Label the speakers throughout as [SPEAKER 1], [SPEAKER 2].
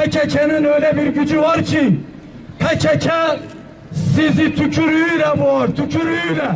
[SPEAKER 1] PKK'nın öyle bir gücü var ki PKK sizi tükürüğüyle boğar, tükürüğüyle.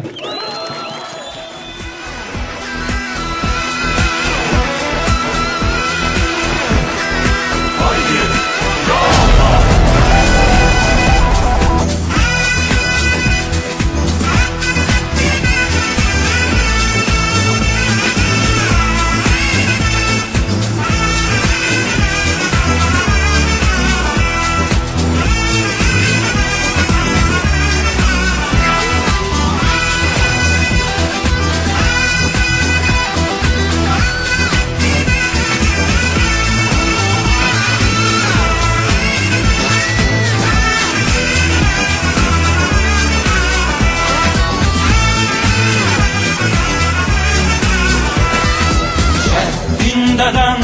[SPEAKER 2] Deden,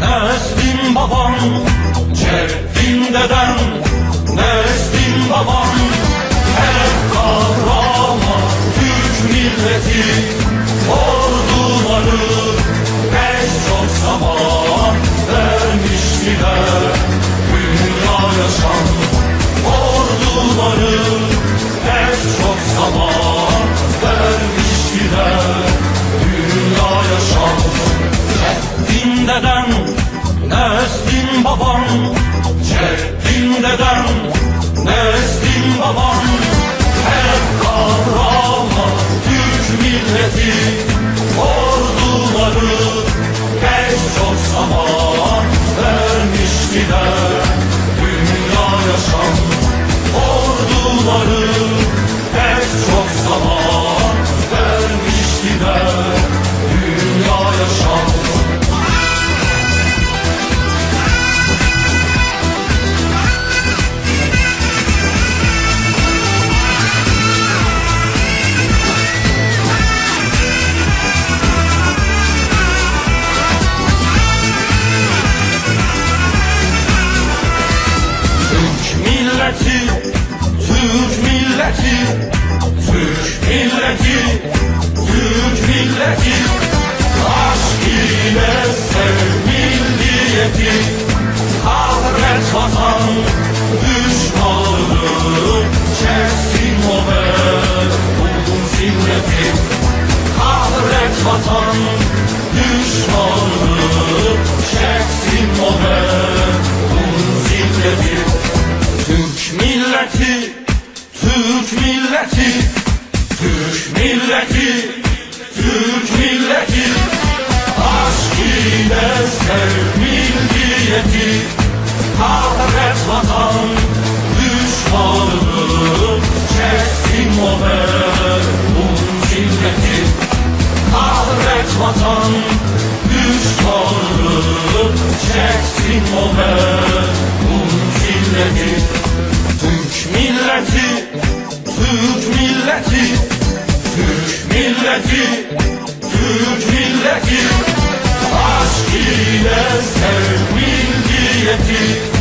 [SPEAKER 2] neslin baban Ceddin deden, neslin baban Hep kahraman Türk milleti neslin baban Ceddin deden, neslin baban Hep kahraman Türk milleti. Orduları pek çok zaman vermiştiler Dünya milleti, Türk milleti, Türk milleti, Türk milleti. Aşk ile milleti, Türk milleti, Türk milleti, Türk milleti. Aşk ile sev milliyeti Kahret vatan düşmanı Çeksin o merhum zilleti Kahret vatan düşmanı Çeksin o merhum zilleti Türk milleti, Türk milleti Aşk ile sev milliyeti